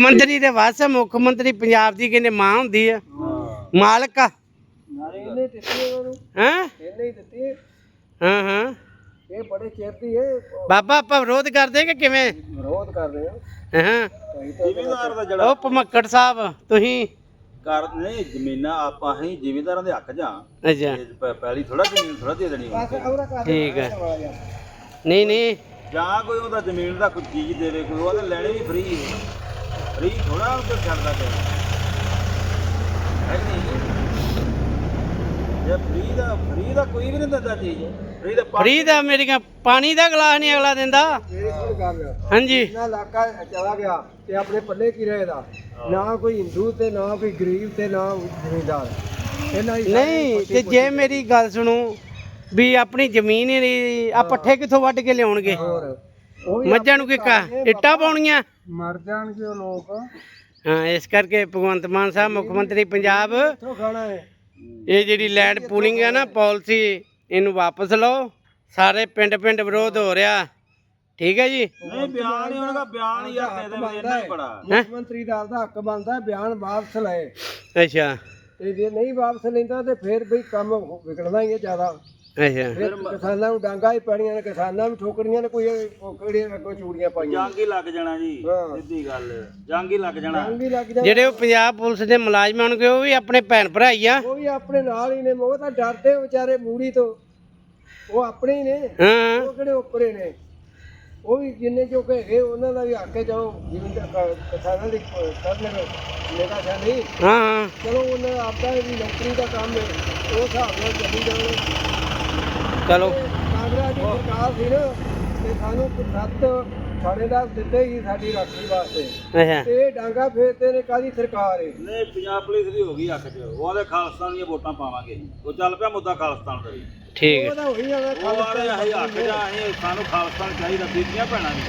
ਮੰਤਰੀ ਦੇ ਵਾਸ ਮੁੱਖ ਮੰਤਰੀ ਪੰਜਾਬ ਦੀ ਕਹਿੰਦੇ ਮਾਂ ਹੁੰਦੀ ਆ। ਮਾਲਕ ਆ। ਇਹਨੇ ਦਿੱਤੀ ਉਹਨਾਂ। ਨੂੰ ਹਾਂ? ਇਹਨੇ ਹੀ ਦਿੱਤੀ ਹਾਂ ਹਾਂ। ਇਹ ਬੜੇ ਚਿਰ ਦੀ ਇਹ ਬਾਬਾ ਆਪਾਂ ਵਿਰੋਧ ਕਰਦੇ ਕਿ ਕਿਵੇਂ? ਵਿਰੋਧ ਕਰ ਰਹੇ ਹਾਂ ਅਸੀਂ ਤਾਂ ਜ਼ਿਮੀਦਾਰ ਦਾ ਜਿਹੜਾ ਉਹ ਭਮੱਕੜ ਸਾਹਿਬ ਤੁਸੀਂ? ਕਰ ਨਹੀਂ ਜ਼ਮੀਨਾਂ ਆਪਾਂ ਹੀ ਜ਼ਿਮੀਦਾਰਾਂ ਦੇ ਹੱਕ ਜਾਂ। ਅੱਛਾ। ਪਹਿਲੀ ਥੋੜਾ ਜ਼ਮੀਨ ਥੋੜਾ ਦੇ ਦੇਣੀ ਠੀਕ ਹੈ ਨਹੀਂ ਨਹੀਂ। ਜਾਂ ਕੋਈ ਉਹਦਾ ਜ਼ਮੀਨ ਦਾ ਕੋਈ ਚੀਜ਼ ਦੇਵੇ ਕੋਈ ਉਹਨੇ ਲੈਣੀ ਵੀ ਫ੍ਰੀ ਹੈ ਫ੍ਰੀ ਥੋੜਾ ਉਹ ਛੱਡਦਾ ਤੇ ਹੈ ਕਿ ਨਹੀਂ। ਇਹ ਫ੍ਰੀ ਦਾ ਫ੍ਰੀ ਦਾ ਕੋਈ ਵੀ ਨਹੀਂ ਦਿੰਦਾ ਚੀਜ਼। ਫ੍ਰੀ ਦਾ ਪਾਣੀ ਫਰੀ ਦਾ ਅਮਰੀਕਾ ਪਾਣੀ ਦਾ ਗਲਾਸ ਨਹੀਂ ਅਗਲਾ ਦਿੰਦਾ। ਮੇਰੀ ਸੁਣ ਗੱਲ ਹਾਂਜੀ। ਨਾ ਇਲਾਕਾ ਚਲਾ ਗਿਆ ਤੇ ਆਪਣੇ ਪੱਲੇ ਕੀ ਰਹੇਗਾ? ਨਾ ਕੋਈ ਹਿੰਦੂ ਤੇ ਨਾ ਕੋਈ ਗਰੀਬ ਤੇ ਨਾ ਜ਼ਿਮੀਂਦਾਰ। ਇਹਨਾਂ ਦੀ ਨਹੀਂ ਤੇ ਜੇ ਮੇਰੀ ਗੱਲ ਸੁਣੋ ਵੀ ਆਪਣੀ ਜ਼ਮੀਨ ਹੀ ਨਹੀਂ ਆ ਪੱਠੇ ਕਿੱਥੋਂ ਵੱਢ ਕੇ ਲਿਆਉਣਗੇ? ਹੋਰ। ਮੱਝਾਂ ਨੂੰ ਕਿੱਕਾ? ਇੱਟਾਂ ਪਾਉਣੀਆਂ? ਮਰ ਜਾਣਗੇ ਉਹ ਲੋਕ। ਹਾਂ ਇਸ ਕਰਕੇ ਭਗਵੰਤ ਮਾਨ ਸਾਹਿਬ ਮੁੱਖ ਮੰਤਰੀ ਪੰਜਾਬ ਇਹ ਜਿਹੜੀ ਲੈਂਡ ਪੂਲਿੰਗ ਹੈ ਨਾ ਪਾਲਿਸੀ ਇਹਨੂੰ ਵਾਪਸ ਲਓ। ਸਾਰੇ ਪਿੰਡ ਪਿੰਡ ਵਿਰੋਧ ਹੋ ਰਿਹਾ। ਠੀਕ ਹੈ ਜੀ? ਨਹੀਂ ਬਿਆਨ ਹੀ ਉਹਨਾਂ ਦਾ ਬਿਆਨ ਹੀ ਯਾਰ ਦੇ ਦੇ ਇੰਨਾ ਹੀ। ਬੜਾ। ਮੁੱਖ ਮੰਤਰੀ ਦਾ ਆਪਦਾ ਹੱਕ ਬਣਦਾ ਬਿਆਨ ਵਾਪਸ ਲਏ। ਅੱਛਾ। ਤੇ ਜੇ ਨਹੀਂ ਵਾਪਸ ਲੈਂਦਾ ਤੇ ਫਿਰ ਬਈ ਕੰਮ ਵਿਗੜਨਾ ਹੀ ਹੈ ਜ਼ਿਆਦਾ। ਅੱਛਾ ਕਿਸਾਨਾਂ ਨੂੰ ਡਾਂਗਾ ਹੀ ਪੈਣੀਆਂ ਨੇ ਕਿਸਾਨਾਂ ਨੂੰ ਠੋਕਰੀਆਂ ਨੇ ਕੋਈ ਉਹ ਕਿਹੜੀਆਂ ਕੋਈ ਚੂੜੀਆਂ ਪਾਈਆਂ ਜੰਗ ਹੀ ਲੱਗ ਜਾਣਾ ਜੀ ਹਾਂ। ਸਿੱਧੀ ਗੱਲ ਜੰਗ ਹੀ ਲੱਗ ਜਾਣਾ। ਜੰਗ ਹੀ ਲੱਗ ਜਾ ਜਿਹੜੇ ਉਹ ਪੰਜਾਬ ਪੁਲਿਸ ਦੇ ਮੁਲਾਜ਼ਮ ਹੋਣਗੇ ਉਹ ਵੀ ਆਪਣੇ ਭੈਣ ਭਰਾ ਹੀ ਆ। ਉਹ ਵੀ ਆਪਣੇ ਨਾਲ ਹੀ ਨੇ ਉਹ ਤਾਂ ਡਰਦੇ ਵਿਚਾਰੇ ਮੂੜੀ ਤੋਂ। ਉਹ ਆਪਣੇ ਹੀ ਨੇ ਹਾਂ। ਉਹ ਕਿਹੜੇ ਉੱਪਰੇ ਨੇ? ਉਹ ਵੀ ਜਿੰਨੇ ਜੋ ਕਿ ਹੈਗੇ ਉਹਨਾਂ ਦਾ ਵੀ ਹੱਕ ਹੈ ਜਾਓ ਜਿਵੇਂ ਦਾ ਕ- ਕਿਸਾਨਾਂ ਦੀ ਕਰਨ ਮੇਰਾ ਖਿਆਲ ਨਹੀਂ ਹਾਂ ਹਾਂ। ਚਲੋ ਉਹਨਾਂ ਦਾ ਆਪਦਾ ਵੀ ਨੌਕਰੀ ਦਾ ਕੰਮ ਹੈ ਉਹ ਹਿਸਾਬ ਨਾਲ ਚੱਲੀ ਜਾਣ। ਚਲੋ। ਕਾਂਗਰਸ ਦੀ ਸਰਕਾਰ ਸੀ ਨਾ ਤੇ ਸਾਨੂੰ ਸੱਤ ਥਾਣੇਦਾਰ ਦਿੱਤੇ ਹੀ ਸਾਡੀ ਰਾਖੀ ਵਾਸਤੇ। ਅੱਛਾ। ਇਹ ਡਾਂਗਾ ਫੇਰਦੇ ਨੇ ਕਾਦੀ ਸਰਕਾਰ ਹੈ ਨਹੀਂ ਪੰਜਾਬ ਪੁਲਿਸ ਦੀ ਹੋ ਗਈ ਹੱਕ 'ਚ। ਉਹ ਆਦੇ ਖਾਲਸਤਾਨ ਦੀਆਂ ਵੋਟਾਂ ਪਾਵਾਂਗੇ। ਉਹ ਚੱਲ ਪਿਆ ਮੁੱਦਾ ਖਾਲਸਤਾਨ ਦਾ ਵੀ ਠੀਕ ਹੈ। ਉਹ ਤਾਂ ਹੋਈ ਉਹ ਆਦੇ ਅਸੀਂ ਹੱਕ ਜਾਂ ਅਸੀਂ ਸਾਨੂੰ ਖਾਲਸਤਾਨ ਚਾਹੀਦਾ ਬੀਬੀਆਂ ਭੈਣਾਂ ਦੀ।